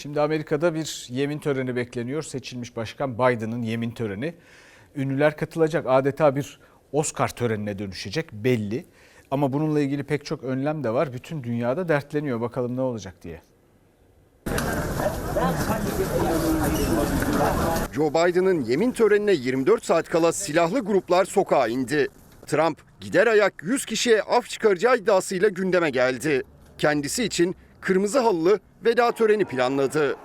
Şimdi Amerika'da bir yemin töreni bekleniyor. Seçilmiş başkan Biden'ın yemin töreni. Ünlüler katılacak. Adeta bir Oscar törenine dönüşecek belli. Ama bununla ilgili pek çok önlem de var. Bütün dünyada dertleniyor. Bakalım ne olacak diye. Joe Biden'ın yemin törenine 24 saat kala silahlı gruplar sokağa indi. Trump gider ayak 100 kişiye af çıkaracağı iddiasıyla gündeme geldi. Kendisi için kırmızı halılı veda töreni planladı.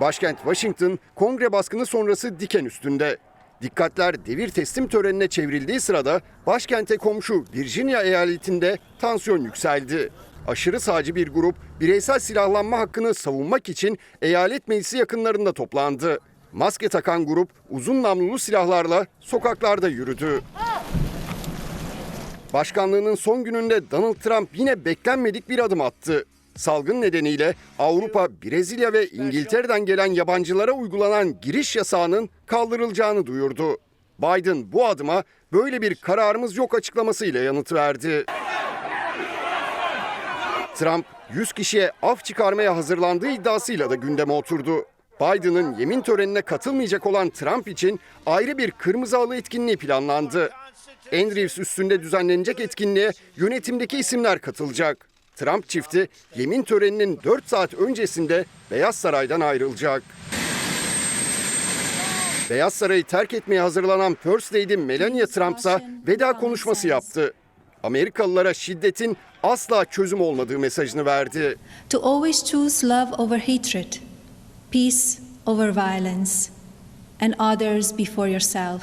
Başkent Washington kongre baskını sonrası diken üstünde. Dikkatler devir teslim törenine çevrildiği sırada başkente komşu Virginia eyaletinde tansiyon yükseldi. Aşırı sağcı bir grup bireysel silahlanma hakkını savunmak için eyalet meclisi yakınlarında toplandı. Maske takan grup uzun namlulu silahlarla sokaklarda yürüdü. Başkanlığının son gününde Donald Trump yine beklenmedik bir adım attı. Salgın nedeniyle Avrupa, Brezilya ve İngiltere'den gelen yabancılara uygulanan giriş yasağının kaldırılacağını duyurdu. Biden bu adıma böyle bir kararımız yok açıklamasıyla yanıt verdi. Trump 100 kişiye af çıkarmaya hazırlandığı iddiasıyla da gündeme oturdu. Biden'ın yemin törenine katılmayacak olan Trump için ayrı bir kırmızı halı etkinliği planlandı. Andrews üstünde düzenlenecek etkinliğe yönetimdeki isimler katılacak. Trump çifti yemin töreninin 4 saat öncesinde Beyaz Saray'dan ayrılacak. Beyaz Saray'ı terk etmeye hazırlanan First Lady Melania Trump ise veda konuşması yaptı. Amerikalılara şiddetin asla çözüm olmadığı mesajını verdi. to always choose love over hatred, peace over violence, and others before yourself.